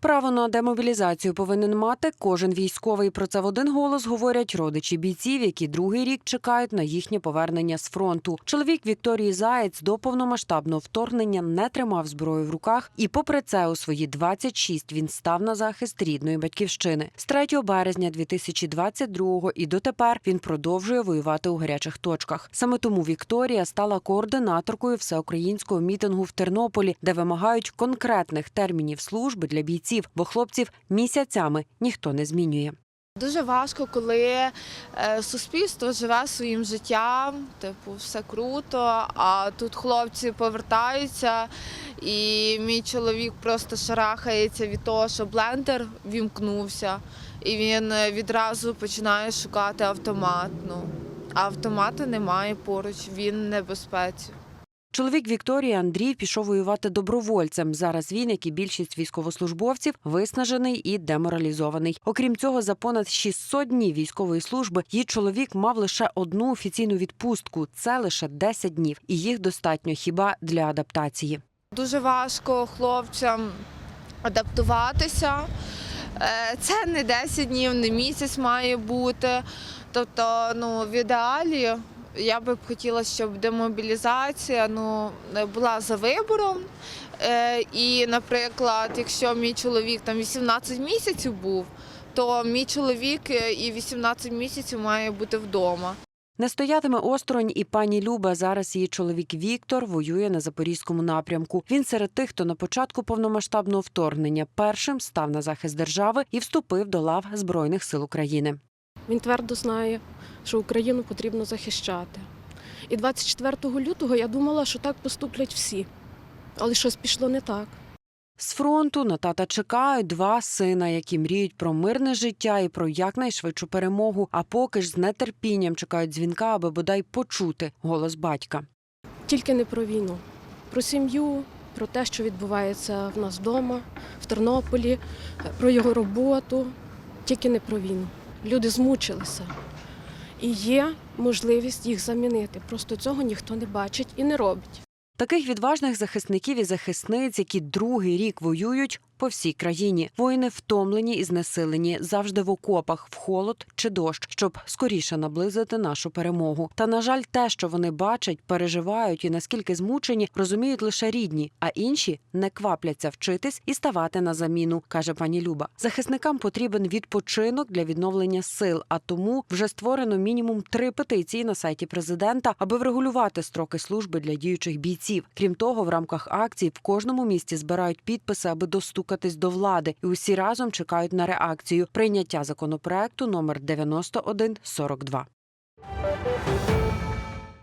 Право на демобілізацію повинен мати кожен військовий. Про це в один голос говорять родичі бійців, які другий рік чекають на їхнє повернення з фронту. Чоловік Вікторії Заєць до повномасштабного вторгнення не тримав зброю в руках, і, попри це, у свої 26 він став на захист рідної батьківщини. З 3 березня 2022-го і дотепер він продовжує воювати у гарячих точках. Саме тому Вікторія стала координаторкою всеукраїнського мітингу в Тернополі, де вимагають конкретних термінів служби для бійців, бо хлопців місяцями ніхто не змінює. Дуже важко, коли е, суспільство живе своїм життям, типу, все круто, а тут хлопці повертаються, і мій чоловік просто шарахається від того, що блендер вімкнувся, і він е, відразу починає шукати автомат. Ну, а автомата немає поруч, він в небезпеці. Чоловік Вікторії Андрій пішов воювати добровольцем. Зараз він, як і більшість військовослужбовців, виснажений і деморалізований. Окрім цього, за понад 600 днів військової служби її чоловік мав лише одну офіційну відпустку. Це лише 10 днів, і їх достатньо хіба для адаптації. Дуже важко хлопцям адаптуватися. Е, Це не 10 днів, не місяць має бути. Тобто, ну, в ідеалі я би б хотіла, щоб демобілізація ну, була за вибором. Е, І, наприклад, якщо мій чоловік там 18 місяців був, то мій чоловік е, і 18 місяців має бути вдома. Не стоятиме осторонь і пані Люба. Зараз її чоловік Віктор воює на запорізькому напрямку. Він серед тих, хто на початку повномасштабного вторгнення першим став на захист держави і вступив до лав збройних сил України. Він твердо знає, що Україну потрібно захищати. І 24 лютого я думала, що так поступлять всі. Але щось пішло не так. З фронту на тата чекають два сина, які мріють про мирне життя і про якнайшвидшу перемогу. А поки ж з нетерпінням чекають дзвінка, аби бодай почути голос батька. Тільки не про війну, про сім'ю, про те, що відбувається в нас вдома, в Тернополі, про його роботу. Тільки не про війну. Люди змучилися. І є можливість їх замінити. Просто цього ніхто не бачить і не робить. Таких відважних захисників і захисниць, які другий рік воюють по всій країні. Воїни втомлені і знесилені завжди в окопах, в холод чи дощ, щоб скоріше наблизити нашу перемогу. Та на жаль, те, що вони бачать, переживають і наскільки змучені, розуміють лише рідні, а інші не квапляться вчитись і ставати на заміну, каже пані Люба. Захисникам потрібен відпочинок для відновлення сил. А тому вже створено мінімум три петиції на сайті президента, аби врегулювати строки служби для діючих бійців. Крім того, в рамках акції в кожному місті збирають підписи, аби достукатись до влади, і усі разом чекають на реакцію прийняття законопроекту номер 9142.